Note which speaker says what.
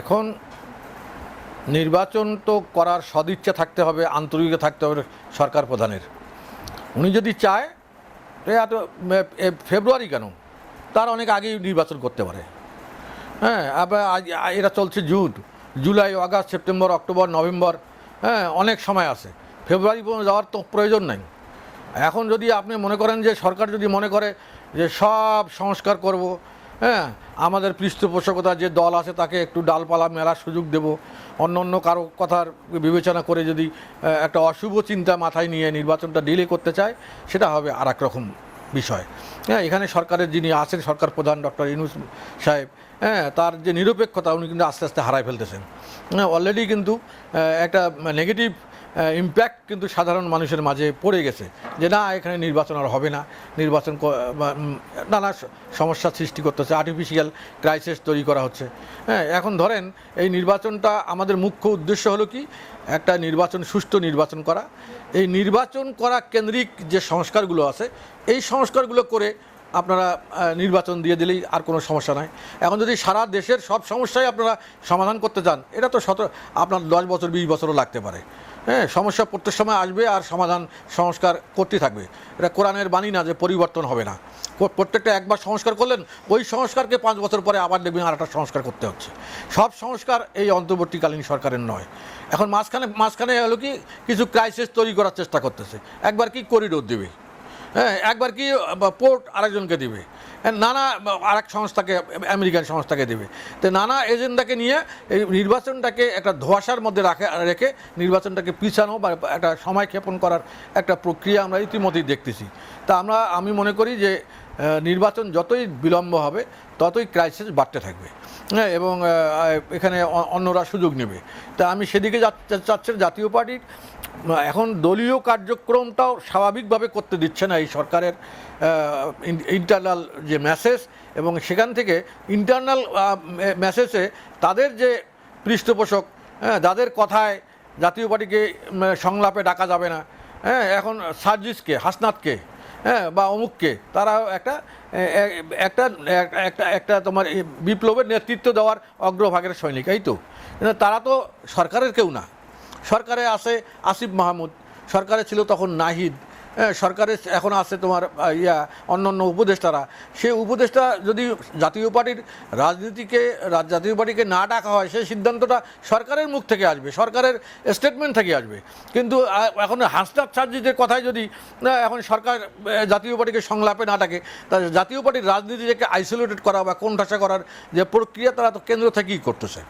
Speaker 1: এখন নির্বাচন তো করার সদিচ্ছা থাকতে হবে, আন্তরিকতা থাকতে হবে সরকার প্রধানের। উনি যদি চায় এত ফেব্রুয়ারি কেন? তার অনেক আগেই নির্বাচন করতে পারে। হ্যাঁ আবার এরা চলছে June. July August September, October, November হ্যাঁ অনেক সময় আছে। ফেব্রুয়ারি পর্যন্ত যাওয়ার তো প্রয়োজন নাই। এখন যদি আপনি মনে করেন যে সরকার যদি মনে করে যে সব সংস্কার করব হ্যাঁ আমাদের পৃষ্ঠপোষকতা যে দল আছে তাকে একটু ডালপালা মেলার সুযোগ দেব। অন্য অন্য কারও কথার বিবেচনা করে যদি একটা অশুভ চিন্তা মাথায় নিয়ে নির্বাচনটা ডিলে করতে চায়, সেটা হবে আর রকম বিষয়। হ্যাঁ এখানে সরকারের যিনি আছেন, সরকার প্রধান ডক্টর ইনুস সাহেব হ্যাঁ তার যে নিরপেক্ষতা, উনি কিন্তু আস্তে আস্তে হারাই ফেলতেছেন। হ্যাঁ অলরেডি কিন্তু একটা নেগেটিভ ইম্প্যাক্ট কিন্তু সাধারণ মানুষের মাঝে পড়ে গেছে যে না, এখানে নির্বাচন আর হবে না। নির্বাচন নানা স- সমস্যার সৃষ্টি করতেছে। আর্টিফিশিয়াল ক্রাইসিস তৈরি করা হচ্ছে। হ্যাঁ এখন ধরেন এই নির্বাচনটা আমাদের মুখ্য উদ্দেশ্য হলো কি? একটা নির্বাচন, সুষ্ঠু নির্বাচন করা। এই নির্বাচন করা কেন্দ্রিক যে সংস্কারগুলো আছে, এই সংস্কারগুলো করে আপনারা নির্বাচন দিয়ে দিলেই আর কোনো সমস্যা নাই। এখন যদি সারা দেশের সব সমস্যাই আপনারা সমাধান করতে চান, এটা তো শত আপনার দশ বছর, বিশ বছরও লাগতে পারে। হ্যাঁ সমস্যা প্রত্যেক সময় আসবে আর সমাধান সংস্কার করতে থাকবে। এটা কোরআনের বাণী না যে পরিবর্তন হবে না। প্রত্যেকটা একবার সংস্কার করলেন, ওই সংস্কারকে পাঁচ বছর পরে আবার দেখবেন আর একটা সংস্কার করতে হচ্ছে। সব সংস্কার এই অন্তর্বর্তীকালীন সরকারের নয়। এখন মাঝখানে মাঝখানে হলো কি, কিছু ক্রাইসিস তৈরি করার চেষ্টা করতেছে। একবার কি করিডোর দেবে? হ্যাঁ একবার কি পোর্ট আরেকজনকে দিবে? নানা, আরেক সংস্থাকে, আমেরিকান সংস্থাকে দেবে। তো নানা এজেন্ডাকে নিয়ে এই নির্বাচনটাকে একটা ধোয়াশার মধ্যে রাখে, রেখে নির্বাচনটাকে পিছানো বা একটা সময় ক্ষেপণ করার একটা প্রক্রিয়া আমরা ইতিমধ্যেই দেখতেছি। তা আমরা, আমি মনে করি যে নির্বাচন যতই বিলম্ব হবে, ততই ক্রাইসিস বাড়তে থাকবে। হ্যাঁ এবং এখানে অন্যরা সুযোগ নেবে। তা আমি সেদিকে চাচ্ছেন জাতীয় পার্টির। এখন দলীয় কার্যক্রমটাও স্বাভাবিকভাবে করতে দিচ্ছে না এই সরকারের ইন্টারনাল যে মেসেজ এবং সেখান থেকে ইন্টারনাল মেসেজে তাদের যে পৃষ্ঠপোষক হ্যাঁ যাদের কথায় জাতীয় পার্টিকে সংলাপে ডাকা যাবে না। হ্যাঁ এখন সার্জিসকে, হাসনাতকে হ্যাঁ বা অমুককে। তারা একটা একটা একটা একটা তোমার বিপ্লবের নেতৃত্ব দেওয়ার অগ্রভাগের সৈনিক, এই তো। তারা তো সরকারের কেউ না। সরকারে আছে আসিফ মাহমুদ। সরকারে ছিল তখন নাহিদ। হ্যাঁ, সরকারে এখন আছে তোমার ইয়া অন্য অন্য উপদেষ্টারা। সেই উপদেষ্টা যদি জাতীয় পার্টির রাজনীতিকে জাতীয় পার্টিকে না ডাকা হয় সেই সিদ্ধান্তটা সরকারের মুখ থেকে আসবে সরকারের স্টেটমেন্ট থেকে আসবে। কিন্তু এখন হাসনাত সার্জিদের কথায় যদি এখন সরকার জাতীয় পার্টিকে সংলাপে না ডাকে তাহলে জাতীয় পার্টির রাজনীতিকে আইসোলেটেড করা বা কোণঠাসা করার যে প্রক্রিয়া তারা তো কেন্দ্র থেকেই করতেছে।